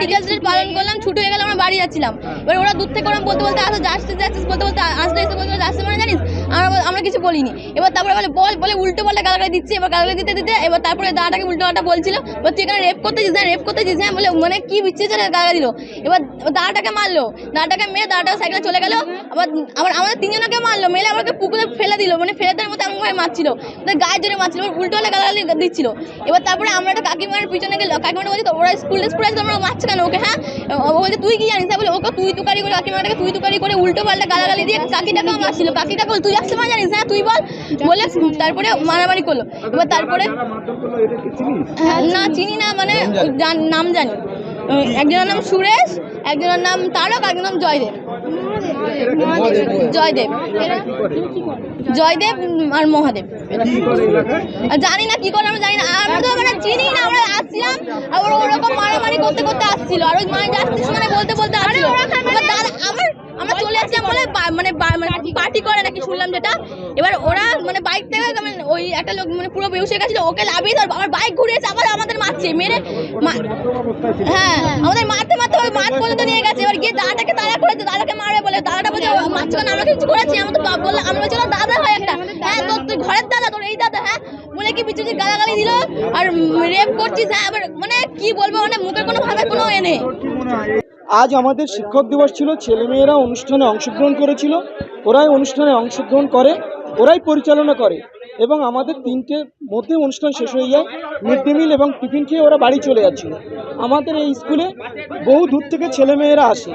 Teachers day পালন করলাম, ছুটি হয়ে গেলে আমরা বাড়ি যাচ্ছিলাম। এবার ওরা দূর থেকে ওরা বলতে বলতে আসো যাচ্ছিস যাচ্ছিস বলতে বলতে আসতে এসে বলতে আসতে মানে জানিস? আমরা আমরা কিছু বলিনি। এবার তারপরে বলে, বল, বলে উল্টো পাল্টা গালাগালি দিচ্ছে। এবার গালাগালি দিতে দিতে, এবার তারপরে দাদাটাকে উল্টো পাল্টা বলছিল। বল তুই এখানে রেপ করতেছিস হ্যাঁ রেপ করতে করতেছিস হ্যাঁ বলে মানে কি বিচ্ছিন্ন গালাগালি দিল। এবার দাদাটাকে মারলো। দাদাটাকে মেয়ে দাদাটা সাইকেলে চলে গেল। আবার আবার আমাদের তিনজনকে মারলো। মেলে আমাকে পুকুরে ফেলে দিল মানে ফেলে দেওয়ার মতো এমন ভাবে মারছিল। গায়ে জোরে মারছিল এবার উল্টো হলে গালাগালি দিচ্ছিল। এবার তারপরে আমরা একটা কাকিমার পিছনে গেল কাকিমাটা বলছি তো ওরা স্কুল ড্রেস পরে আছে তোমরা মারছে কেন ওকে হ্যাঁ? ও বলছে তুই কি জানিস? বলে ওকে তুই তুকারি করে কাকিমাটাকে তুই তুকারি করে উল্টো পাল্টা গালাগালি দিয়ে কাকিটাকেও মারছিল। কাকিটাকে বল, তুই আসতে মানে জানিস হ্যাঁ তুই বল। বলে তারপরে মারামারি করল। এবার তারপরে হ্যাঁ, না চিনি না মানে নাম জানি। একজনের নাম সুরেশ একজনের নাম তারক একজনের নাম জয়দেব। জয়দেব। জয়দেব। আর মহাদেব। জানি না কি করে আমরা জানি না। আমরা তো মানে চিনি না আমরা আসছিলাম আর ওরা ওরকম মারামারি করতে করতে আসছিল। আর ওই মানে যাচ্ছিস মানে বলতে বলতে আসছিল। দাদা আমার আমরা চলে আসছিলাম বলে মানে মানে পার্টি করে নাকি শুনলাম যেটা। এবার ওরা মানে বাইক থেকে মানে ওই একটা লোক মানে পুরো বেউসে গেছিল ওকে লাভিয়ে ধর আবার বাইক ঘুরে এসে আবার আমাদের মারছে মেরে হ্যাঁ আমাদের মারতে মারতে ওই মাঠ পর্যন্ত নিয়ে গেছে। এবার গিয়ে দাদাটাকে তাড়া করেছে দাদাকে মারবে বলে দাদাটা বলছে, "ও আমরা কিছু করেছি আমি তো বা- বললাম আমি বলছিলাম দাদা হয় একটা। হ্যাঁ তোর তুই ঘরের দাদা, তোর এই দাদা হ্যাঁ? বলে কি বিচুচি গালাগালি দিল আর রেপ করছিস হ্যাঁ এবার মানে কি বলব মানে মুখের কোনো ভাবে কোনো এ নেই। আজ আমাদের শিক্ষক দিবস ছিল, ছেলেমেয়েরা অনুষ্ঠানে অংশগ্রহণ করেছিল, ওরাই অনুষ্ঠানে অংশগ্রহণ করে। ওরাই পরিচালনা করে এবং আমাদের তিনটে মধ্যে অনুষ্ঠান শেষ হয়ে যায়। মিড ডে মিল এবং টিফিন খেয়ে ওরা বাড়ি চলে যাচ্ছিল। আমাদের এই স্কুলে বহু দূর থেকে ছেলেমেয়েরা আসে।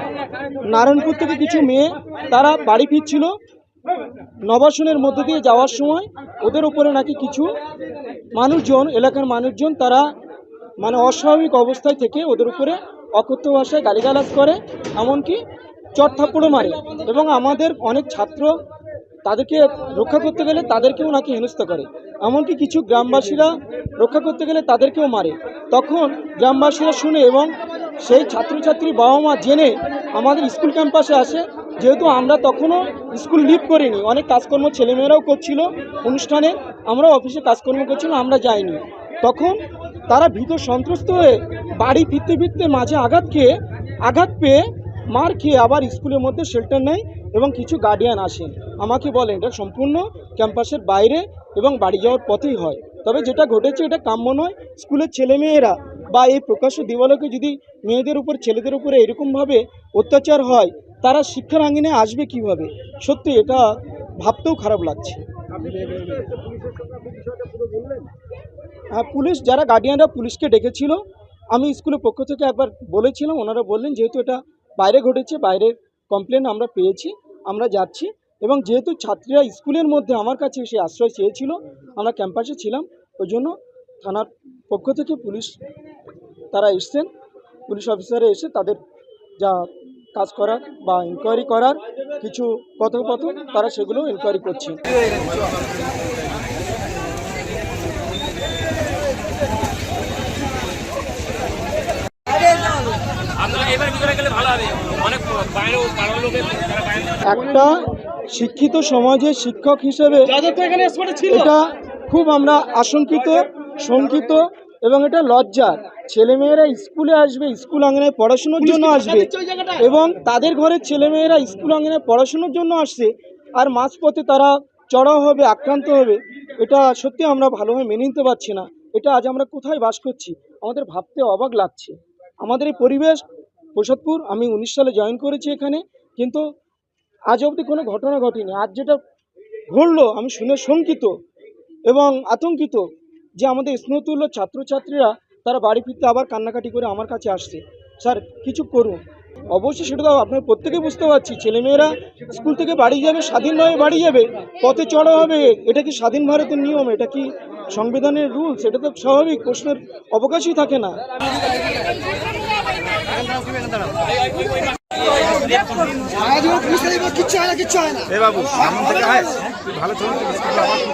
নারায়ণপুর থেকে কিছু মেয়ে তারা বাড়ি ফিরছিল নবাসনের মধ্য দিয়ে যাওয়ার সময়। ওদের উপরে নাকি কিছু মানুষজন, এলাকার মানুষজন তারা মানে অস্বাভাবিক অবস্থায় থেকে ওদের উপরে অকথ্য ভাষায় গালিগালাজ করে, এমনকি চট থাপ্পড়ও মারে। এবং আমাদের অনেক ছাত্র তাদেরকে রক্ষা করতে গেলে তাদেরকেও নাকি হেনস্থা করে। এমনকি কিছু গ্রামবাসীরা রক্ষা করতে গেলে তাদেরকেও মারে। তখন গ্রামবাসীরা শুনে এবং সেই ছাত্রছাত্রী বাবা মা জেনে আমাদের স্কুল ক্যাম্পাসে আসে। যেহেতু আমরা তখনও স্কুল লিভ করিনি, অনেক কাজকর্ম ছেলেমেয়েরাও করছিল অনুষ্ঠানে আমরা অফিসে কাজকর্ম করছিলাম, আমরা যাইনি। তখন তারা ভীত সন্ত্রস্ত হয়ে বাড়ি ফিরতে ফিরতে মাঝে আঘাত খেয়ে, আঘাত পেয়ে মার খেয়ে আবার স্কুলের মধ্যে শেল্টার নেয় এবং কিছু গার্ডিয়ান আসেন আমাকে বলেন এটা সম্পূর্ণ ক্যাম্পাসের বাইরে এবং বাড়ি যাওয়ার পথেই হয়। তবে যেটা ঘটেছে এটা কাম্য নয়। স্কুলের ছেলেমেয়েরা বা এই প্রকাশ্য দিবালোকে যদি মেয়েদের উপর ছেলেদের উপরে এরকমভাবে অত্যাচার হয় তারা শিক্ষার আঙ্গিনে আসবে কীভাবে? সত্যি এটা ভাবতেও খারাপ লাগছে। হ্যাঁ পুলিশ যারা গার্ডিয়ানরা পুলিশকে ডেকেছিল আমি স্কুলের পক্ষ থেকে একবার বলেছিলাম ওনারা বললেন যেহেতু এটা বাইরে ঘটেছে, বাইরের কমপ্লেন আমরা পেয়েছি, আমরা যাচ্ছি এবং যেহেতু ছাত্রীরা স্কুলের মধ্যে আমার কাছে এসে আশ্রয় চেয়েছিল, আমরা ক্যাম্পাসে ছিলাম, ওই জন্য থানার পক্ষ থেকে পুলিশ তারা এসছেন, পুলিশ অফিসারে এসে তাদের যা কাজ করার বা ইনকোয়ারি করার কিছু কথোপকথন তারা সেগুলো ইনকোয়ারি করছেন আপনারা এবার ভিতরে গেলে ভালো হবে অনেক বাইরে পাড়ার লোকের যারা বাইরে একটা শিক্ষিত সমাজে শিক্ষক হিসেবে এটা খুব আমরা আশঙ্কিত শঙ্কিত এবং এটা লজ্জার। ছেলেমেয়েরা স্কুলে আসবে স্কুল আঙ্গনায় পড়াশুনোর জন্য আসবে এবং তাদের ঘরের ছেলেমেয়েরা স্কুল আঙ্গনায় পড়াশুনোর জন্য আসছে আর মাঝপথে তারা চড়াও হবে আক্রান্ত হবে। এটা সত্যি আমরা ভালোভাবে মেনে নিতে পারছি না। এটা আজ আমরা কোথায় বাস করছি? আমাদের ভাবতে অবাক লাগছে। আমাদের এই পরিবেশ প্রসাদপুর আমি উনিশ সালে জয়েন করেছি এখানে কিন্তু আজ অবধি কোনো ঘটনা ঘটেনি। আজ যেটা ঘটলো, আমি শুনে শঙ্কিত এবং আতঙ্কিত যে আমাদের স্নেহতুল্য ছাত্রছাত্রীরা তারা বাড়ি ফিরতে আবার কান্নাকাটি করে আমার কাছে আসছে। স্যার, কিছু করুন। অবশ্যই সেটা তো আপনার প্রত্যেকে বুঝতে পারছি। ছেলেমেয়েরা স্কুল থেকে বাড়ি যাবে স্বাধীনভাবে বাড়ি যাবে, পথে চড়া হবে, এটা কি স্বাধীন ভারতের নিয়ম? এটা কি সংবিধানের রুলস সেটা তো স্বাভাবিক, প্রশ্নের অবকাশই থাকে না। কিচ্ছু হয় না কিচ্ছু হয় না। বাবু ভালো